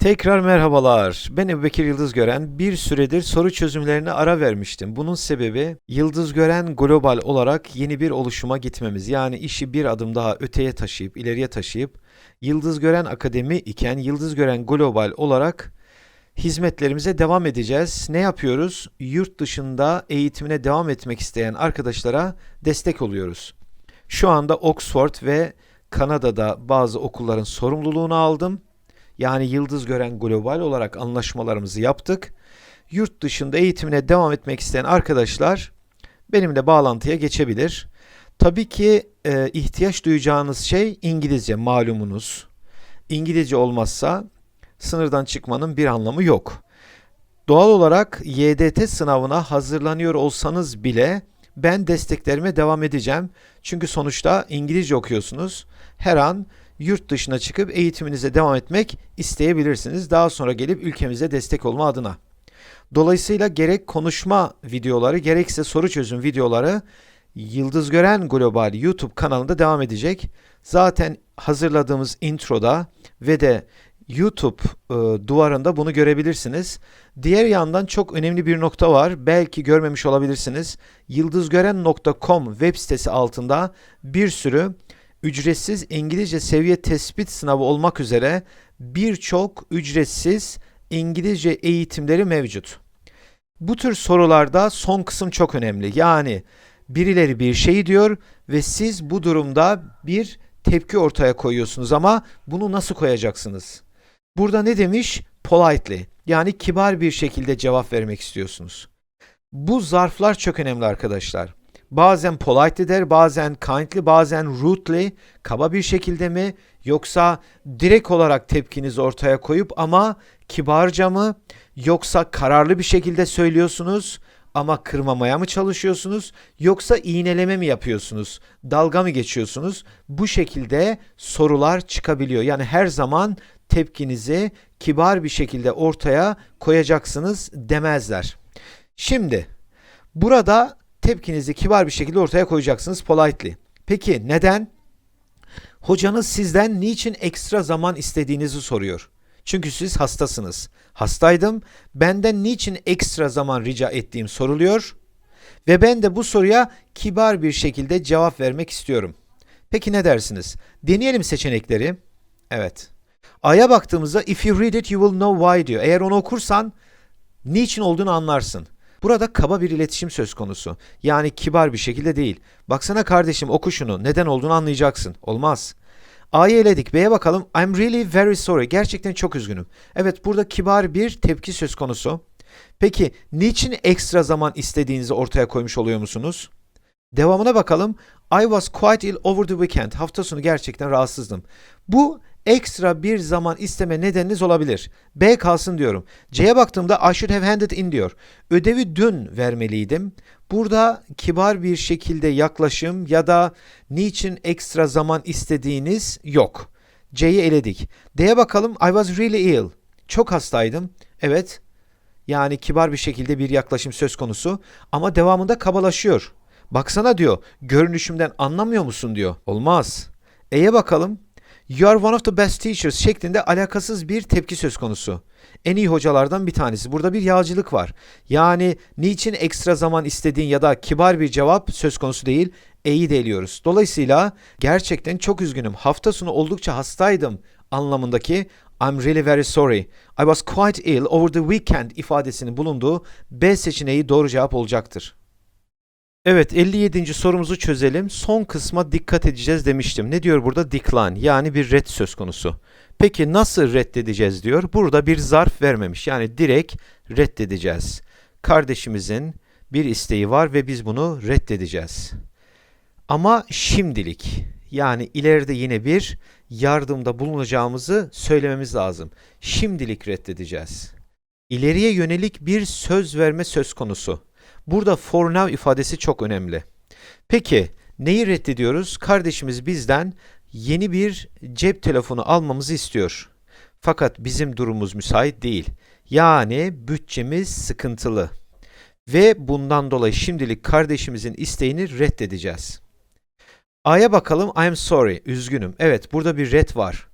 Tekrar merhabalar. Ben Ebubekir Yıldız Gören. Bir süredir soru çözümlerine ara vermiştim. Bunun sebebi Yıldız Gören global olarak yeni bir oluşuma gitmemiz. Yani işi bir adım daha öteye taşıyıp, ileriye taşıyıp Yıldız Gören Akademi iken Yıldız Gören global olarak hizmetlerimize devam edeceğiz. Ne yapıyoruz? Yurt dışında eğitimine devam etmek isteyen arkadaşlara destek oluyoruz. Şu anda Oxford ve Kanada'da bazı okulların sorumluluğunu aldım. Yani Yıldız Gören Global olarak anlaşmalarımızı yaptık. Yurt dışında eğitimine devam etmek isteyen arkadaşlar benimle bağlantıya geçebilir. Tabii ki e, ihtiyaç duyacağınız şey İngilizce malumunuz. İngilizce olmazsa sınırdan çıkmanın bir anlamı yok. Doğal olarak YDT sınavına hazırlanıyor olsanız bile ben desteklerime devam edeceğim. Çünkü sonuçta İngilizce okuyorsunuz. Her an yurt dışına çıkıp eğitiminize devam etmek isteyebilirsiniz. Daha sonra gelip ülkemize destek olma adına. Dolayısıyla gerek konuşma videoları gerekse soru çözüm videoları Yıldız Gören Global YouTube kanalında devam edecek. Zaten hazırladığımız introda ve de YouTube e, duvarında bunu görebilirsiniz. Diğer yandan çok önemli bir nokta var. Belki görmemiş olabilirsiniz. Yıldızgören.com web sitesi altında bir sürü ücretsiz İngilizce seviye tespit sınavı olmak üzere birçok ücretsiz İngilizce eğitimleri mevcut. Bu tür sorularda son kısım çok önemli. Yani birileri bir şey diyor ve siz bu durumda bir tepki ortaya koyuyorsunuz ama bunu nasıl koyacaksınız? Burada ne demiş? Politely. Yani kibar bir şekilde cevap vermek istiyorsunuz. Bu zarflar çok önemli arkadaşlar. Bazen politely der, bazen kindly, bazen rudely, kaba bir şekilde mi yoksa direkt olarak tepkinizi ortaya koyup ama kibarca mı yoksa kararlı bir şekilde söylüyorsunuz ama kırmamaya mı çalışıyorsunuz yoksa iğneleme mi yapıyorsunuz? Dalga mı geçiyorsunuz? Bu şekilde sorular çıkabiliyor. Yani her zaman tepkinizi kibar bir şekilde ortaya koyacaksınız demezler. Şimdi burada tepkinizi kibar bir şekilde ortaya koyacaksınız politely. Peki neden? Hocanız sizden niçin ekstra zaman istediğinizi soruyor. Çünkü siz hastasınız. Hastaydım. Benden niçin ekstra zaman rica ettiğim soruluyor. Ve ben de bu soruya kibar bir şekilde cevap vermek istiyorum. Peki ne dersiniz? Deneyelim seçenekleri. Evet. A'ya baktığımızda if you read it you will know why diyor. Eğer onu okursan niçin olduğunu anlarsın. Burada kaba bir iletişim söz konusu. Yani kibar bir şekilde değil. Baksana kardeşim oku şunu. Neden olduğunu anlayacaksın. Olmaz. A'yı eledik. B'ye bakalım. I'm really very sorry. Gerçekten çok üzgünüm. Evet burada kibar bir tepki söz konusu. Peki niçin ekstra zaman istediğinizi ortaya koymuş oluyor musunuz? Devamına bakalım. I was quite ill over the weekend. Hafta sonu gerçekten rahatsızdım. Bu ekstra bir zaman isteme nedeniniz olabilir. B kalsın diyorum. C'ye baktığımda I should have handed in diyor. Ödevi dün vermeliydim. Burada kibar bir şekilde yaklaşım ya da niçin ekstra zaman istediğiniz yok. C'yi eledik. D'ye bakalım. I was really ill. Çok hastaydım. Evet. Yani kibar bir şekilde bir yaklaşım söz konusu ama devamında kabalaşıyor. Baksana diyor, görünüşümden anlamıyor musun diyor. Olmaz. E'ye bakalım. You are one of the best teachers şeklinde alakasız bir tepki söz konusu. En iyi hocalardan bir tanesi. Burada bir yağcılık var. Yani niçin ekstra zaman istediğin ya da kibar bir cevap söz konusu değil. E'yi de eliyoruz. Dolayısıyla gerçekten çok üzgünüm. Hafta sonu oldukça hastaydım anlamındaki I'm really very sorry. I was quite ill over the weekend ifadesinin bulunduğu B seçeneği doğru cevap olacaktır. Evet 57. sorumuzu çözelim. Son kısma dikkat edeceğiz demiştim. Ne diyor burada? Decline yani bir red söz konusu. Peki nasıl reddedeceğiz diyor. Burada bir zarf vermemiş. Yani direkt reddedeceğiz. Kardeşimizin bir isteği var ve biz bunu reddedeceğiz. Ama şimdilik yani ileride yine bir yardımda bulunacağımızı söylememiz lazım. Şimdilik reddedeceğiz. İleriye yönelik bir söz verme söz konusu. Burada for now ifadesi çok önemli. Peki neyi reddediyoruz? Kardeşimiz bizden yeni bir cep telefonu almamızı istiyor. Fakat bizim durumumuz müsait değil. Yani bütçemiz sıkıntılı. Ve bundan dolayı şimdilik kardeşimizin isteğini reddedeceğiz. A'ya bakalım. I'm sorry. Üzgünüm. Evet burada bir red var.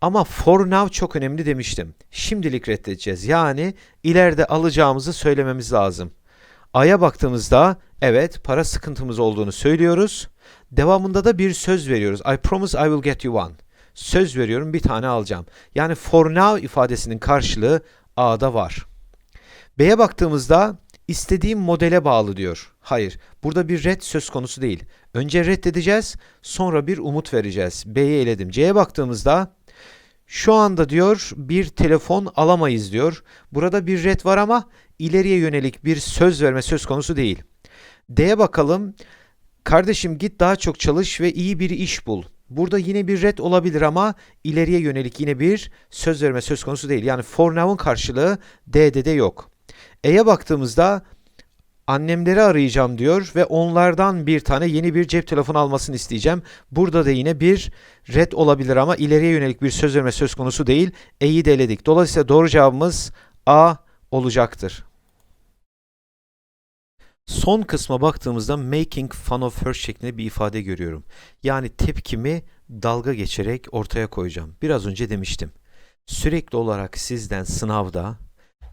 Ama for now çok önemli demiştim. Şimdilik reddedeceğiz. Yani ileride alacağımızı söylememiz lazım. A'ya baktığımızda evet para sıkıntımız olduğunu söylüyoruz. Devamında da bir söz veriyoruz. I promise I will get you one. Söz veriyorum bir tane alacağım. Yani for now ifadesinin karşılığı A'da var. B'ye baktığımızda istediğim modele bağlı diyor. Hayır, burada bir red söz konusu değil. Önce reddedeceğiz, sonra bir umut vereceğiz. B'yi eledim. C'ye baktığımızda şu anda diyor bir telefon alamayız diyor. Burada bir red var ama ileriye yönelik bir söz verme söz konusu değil. D'ye bakalım. Kardeşim git daha çok çalış ve iyi bir iş bul. Burada yine bir red olabilir ama ileriye yönelik yine bir söz verme söz konusu değil. Yani for now'ın karşılığı D'de de yok. E'ye baktığımızda annemleri arayacağım diyor ve onlardan bir tane yeni bir cep telefonu almasını isteyeceğim. Burada da yine bir red olabilir ama ileriye yönelik bir söz verme söz konusu değil. E'yi de eledik. Dolayısıyla doğru cevabımız A olacaktır. Son kısma baktığımızda making fun of her şeklinde bir ifade görüyorum. Yani tepkimi dalga geçerek ortaya koyacağım. Biraz önce demiştim. Sürekli olarak sizden sınavda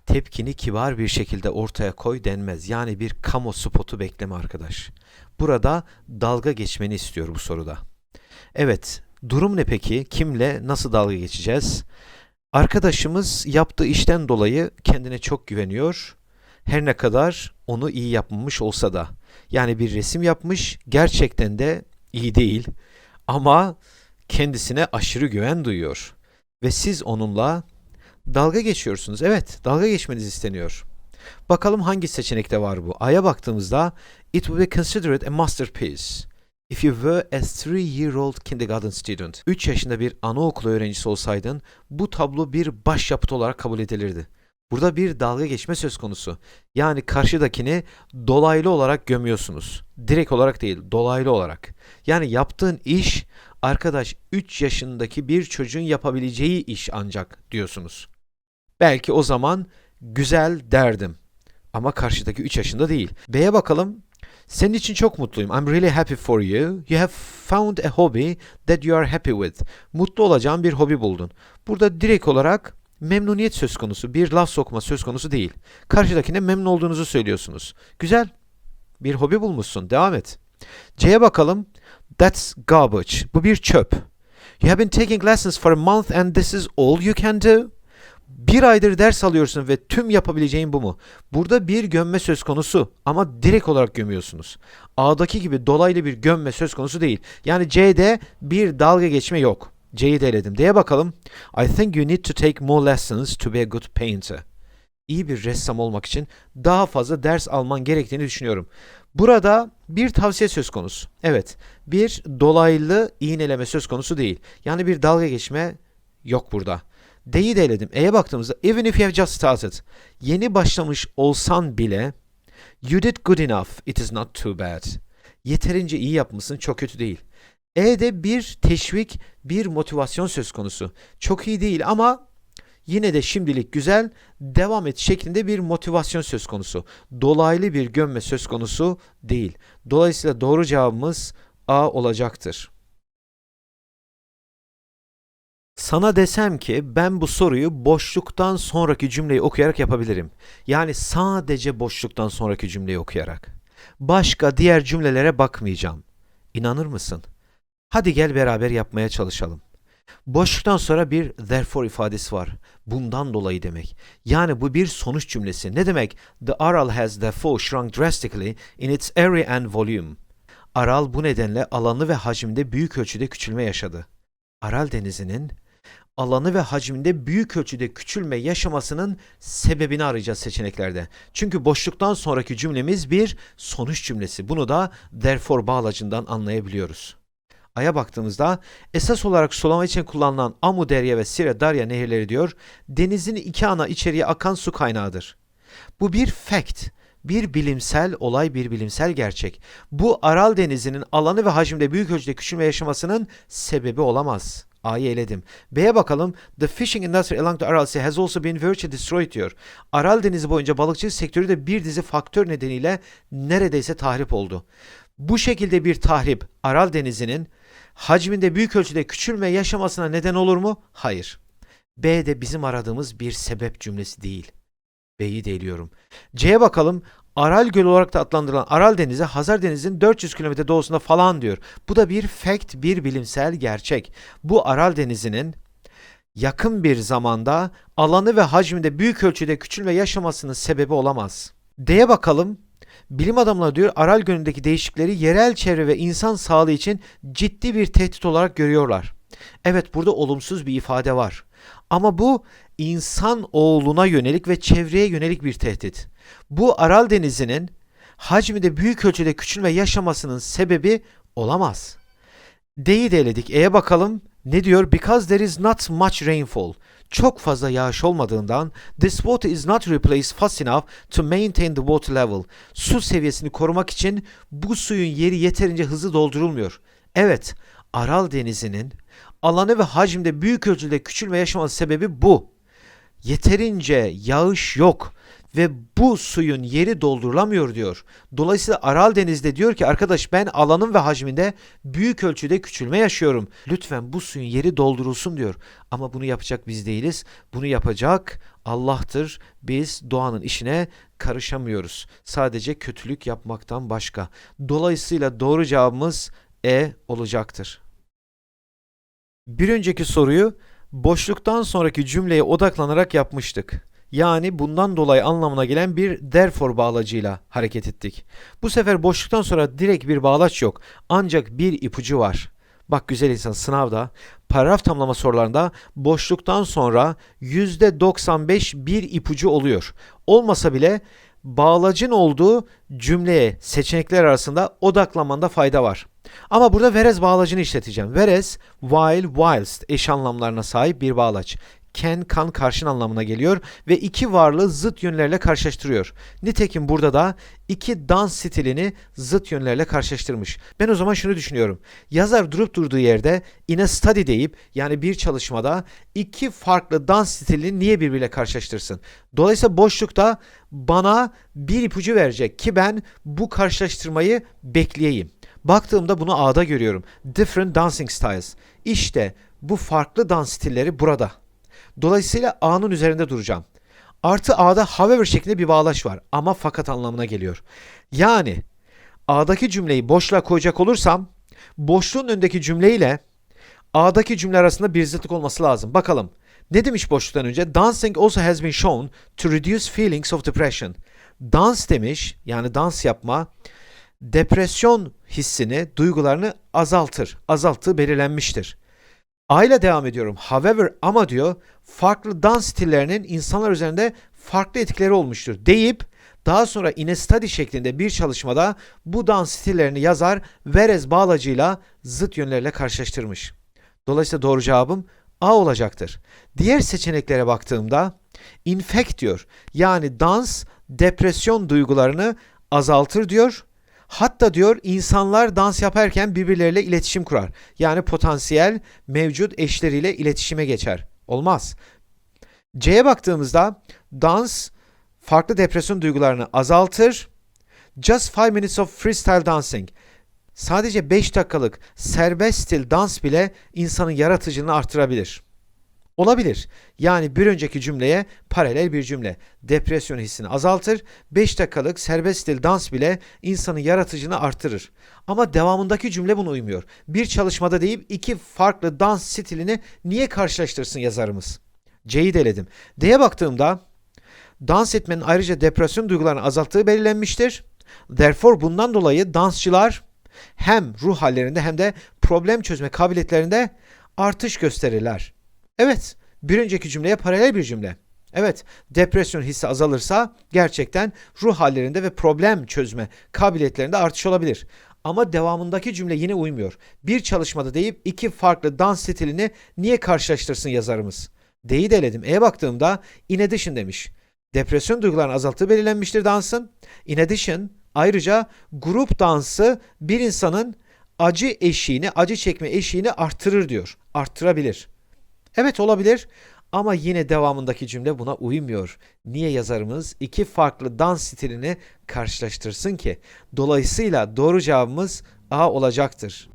tepkini kibar bir şekilde ortaya koy denmez. Yani bir kamu spotu bekleme arkadaş. Burada dalga geçmeni istiyor bu soruda. Evet, durum ne peki? Kimle nasıl dalga geçeceğiz? Arkadaşımız yaptığı işten dolayı kendine çok güveniyor. Her ne kadar onu iyi yapmamış olsa da. Yani bir resim yapmış, gerçekten de iyi değil. Ama kendisine aşırı güven duyuyor. Ve siz onunla dalga geçiyorsunuz. Evet, dalga geçmeniz isteniyor. Bakalım hangi seçenekte var bu? A'ya baktığımızda it will be considered a masterpiece if you were a three-year-old kindergarten student. 3 yaşında bir anaokulu öğrencisi olsaydın bu tablo bir başyapıt olarak kabul edilirdi. Burada bir dalga geçme söz konusu. Yani karşıdakini dolaylı olarak gömüyorsunuz. Direkt olarak değil, dolaylı olarak. Yani yaptığın iş arkadaş 3 yaşındaki bir çocuğun yapabileceği iş ancak diyorsunuz. Belki o zaman güzel derdim. Ama karşıdaki 3 yaşında değil. B'ye bakalım. Senin için çok mutluyum. I'm really happy for you. You have found a hobby that you are happy with. Mutlu olacağın bir hobi buldun. Burada direkt olarak memnuniyet söz konusu. Bir laf sokma söz konusu değil. Karşıdakine memnun olduğunuzu söylüyorsunuz. Güzel. Bir hobi bulmuşsun. Devam et. C'ye bakalım. That's garbage. Bu bir çöp. You have been taking lessons for a month and this is all you can do. Bir aydır ders alıyorsun ve tüm yapabileceğin bu mu? Burada bir gömme söz konusu ama direkt olarak gömüyorsunuz. A'daki gibi dolaylı bir gömme söz konusu değil. Yani C'de bir dalga geçme yok. C'yi de eledim. D'ye bakalım. I think you need to take more lessons to be a good painter. İyi bir ressam olmak için daha fazla ders alman gerektiğini düşünüyorum. Burada bir tavsiye söz konusu. Evet, bir dolaylı iğneleme söz konusu değil. Yani bir dalga geçme yok burada. D'yi de eledim. E'ye baktığımızda even if you have just started. Yeni başlamış olsan bile you did good enough. It is not too bad. Yeterince iyi yapmışsın. Çok kötü değil. E'de bir teşvik, bir motivasyon söz konusu. Çok iyi değil ama yine de şimdilik güzel, devam et şeklinde bir motivasyon söz konusu. Dolaylı bir gömme söz konusu değil. Dolayısıyla doğru cevabımız A olacaktır. Sana desem ki ben bu soruyu boşluktan sonraki cümleyi okuyarak yapabilirim. Yani sadece boşluktan sonraki cümleyi okuyarak. Başka diğer cümlelere bakmayacağım. İnanır mısın? Hadi gel beraber yapmaya çalışalım. Boşluktan sonra bir therefore ifadesi var. Bundan dolayı demek. Yani bu bir sonuç cümlesi. Ne demek? The Aral has therefore shrunk drastically in its area and volume. Aral bu nedenle alanı ve hacimde büyük ölçüde küçülme yaşadı. Aral denizinin alanı ve hacminde büyük ölçüde küçülme yaşamasının sebebini arayacağız seçeneklerde. Çünkü boşluktan sonraki cümlemiz bir sonuç cümlesi. Bunu da therefore bağlacından anlayabiliyoruz. Ay'a baktığımızda esas olarak sulama için kullanılan Amu Derya ve Sire Darya nehirleri diyor, denizin iki ana içeriye akan su kaynağıdır. Bu bir fact, bir bilimsel olay, bir bilimsel gerçek. Bu Aral Denizi'nin alanı ve hacimde büyük ölçüde küçülme yaşamasının sebebi olamaz. A'yı eledim. B'ye bakalım. The fishing industry along the Aral Sea has also been virtually destroyed diyor. Aral Denizi boyunca balıkçılık sektörü de bir dizi faktör nedeniyle neredeyse tahrip oldu. Bu şekilde bir tahrip Aral Denizi'nin hacminde büyük ölçüde küçülme yaşamasına neden olur mu? Hayır. B de bizim aradığımız bir sebep cümlesi değil. B'yi de eliyorum. C'ye bakalım. Aral Gölü olarak da adlandırılan Aral Denizi Hazar Denizi'nin 400 km doğusunda falan diyor. Bu da bir fact, bir bilimsel gerçek. Bu Aral Denizi'nin yakın bir zamanda alanı ve hacminde büyük ölçüde küçülme yaşamasının sebebi olamaz. D'ye bakalım. Bilim adamları diyor Aral Gölü'ndeki değişiklikleri yerel çevre ve insan sağlığı için ciddi bir tehdit olarak görüyorlar. Evet burada olumsuz bir ifade var. Ama bu insan oğluna yönelik ve çevreye yönelik bir tehdit. Bu Aral Denizi'nin hacminde büyük ölçüde küçülme yaşamasının sebebi olamaz. D'yi de eledik. E'ye bakalım. Ne diyor? Because there is not much rainfall. Çok fazla yağış olmadığından this water is not replaced fast enough to maintain the water level. Su seviyesini korumak için bu suyun yeri yeterince hızlı doldurulmuyor. Evet, Aral Denizi'nin alanı ve hacimde büyük ölçüde küçülme yaşaması sebebi bu. Yeterince yağış yok ve bu suyun yeri doldurulamıyor diyor. Dolayısıyla Aral Deniz'de diyor ki arkadaş ben alanım ve hacminde büyük ölçüde küçülme yaşıyorum. Lütfen bu suyun yeri doldurulsun diyor. Ama bunu yapacak biz değiliz. Bunu yapacak Allah'tır. Biz doğanın işine karışamıyoruz. Sadece kötülük yapmaktan başka. Dolayısıyla doğru cevabımız E olacaktır. Bir önceki soruyu boşluktan sonraki cümleye odaklanarak yapmıştık. Yani bundan dolayı anlamına gelen bir therefore bağlacıyla hareket ettik. Bu sefer boşluktan sonra direkt bir bağlaç yok. Ancak bir ipucu var. Bak güzel insan sınavda paragraf tamlama sorularında boşluktan sonra %95 bir ipucu oluyor. Olmasa bile bağlacın olduğu cümleye seçenekler arasında odaklanmanda fayda var. Ama burada whereas bağlacını işleteceğim. Whereas, while, whilst eş anlamlarına sahip bir bağlaç. Can, kan karşın anlamına geliyor ve iki varlığı zıt yönlerle karşılaştırıyor. Nitekim burada da iki dans stilini zıt yönlerle karşılaştırmış. Ben o zaman şunu düşünüyorum. Yazar durup durduğu yerde in a study deyip yani bir çalışmada iki farklı dans stilini niye birbiriyle karşılaştırsın? Dolayısıyla boşlukta bana bir ipucu verecek ki ben bu karşılaştırmayı bekleyeyim. Baktığımda bunu A'da görüyorum. Different dancing styles. İşte bu farklı dans stilleri burada. Dolayısıyla A'nın üzerinde duracağım. Artı A'da however şeklinde bir bağlaç var ama fakat anlamına geliyor. Yani A'daki cümleyi boşluğa koyacak olursam boşluğun önündeki cümleyle A'daki cümle arasında bir zıtlık olması lazım. Bakalım. Ne demiş boşluktan önce? Dancing also has been shown to reduce feelings of depression. Dans demiş, yani dans yapma, depresyon hissini, duygularını azaltır. Azalttığı belirlenmiştir. A devam ediyorum. However ama diyor farklı dans stillerinin insanlar üzerinde farklı etkileri olmuştur deyip daha sonra in a study şeklinde bir çalışmada bu dans stillerini yazar whereas bağlacıyla zıt yönlerle karşılaştırmış. Dolayısıyla doğru cevabım A olacaktır. Diğer seçeneklere baktığımda infect diyor. Yani dans depresyon duygularını azaltır diyor. Hatta diyor insanlar dans yaparken birbirleriyle iletişim kurar. Yani potansiyel mevcut eşleriyle iletişime geçer. Olmaz. C'ye baktığımızda dans farklı depresyon duygularını azaltır. Just 5 minutes of freestyle dancing. Sadece 5 dakikalık serbest stil dans bile insanın yaratıcılığını artırabilir. Olabilir. Yani bir önceki cümleye paralel bir cümle. Depresyon hissini azaltır. 5 dakikalık serbest stil dans bile insanın yaratıcılığını artırır. Ama devamındaki cümle buna uymuyor. Bir çalışmada deyip iki farklı dans stilini niye karşılaştırsın yazarımız? C'yi deledim. D'ye baktığımda dans etmenin ayrıca depresyon duygularını azalttığı belirlenmiştir. Therefore bundan dolayı dansçılar hem ruh hallerinde hem de problem çözme kabiliyetlerinde artış gösterirler. Evet, bir önceki cümleye paralel bir cümle. Evet, depresyon hissi azalırsa gerçekten ruh hallerinde ve problem çözme kabiliyetlerinde artış olabilir. Ama devamındaki cümle yine uymuyor. Bir çalışmada deyip iki farklı dans stilini niye karşılaştırsın yazarımız? D'yi de eledim. E'ye baktığımda in demiş. Depresyon duygularını azalttığı belirlenmiştir dansın. In ayrıca grup dansı bir insanın acı eşiğini, acı çekme eşiğini arttırır diyor. Arttırabilir. Evet olabilir Ama yine devamındaki cümle buna uymuyor. Niye yazarımız iki farklı dans stilini karşılaştırsın ki? Dolayısıyla doğru cevabımız A olacaktır.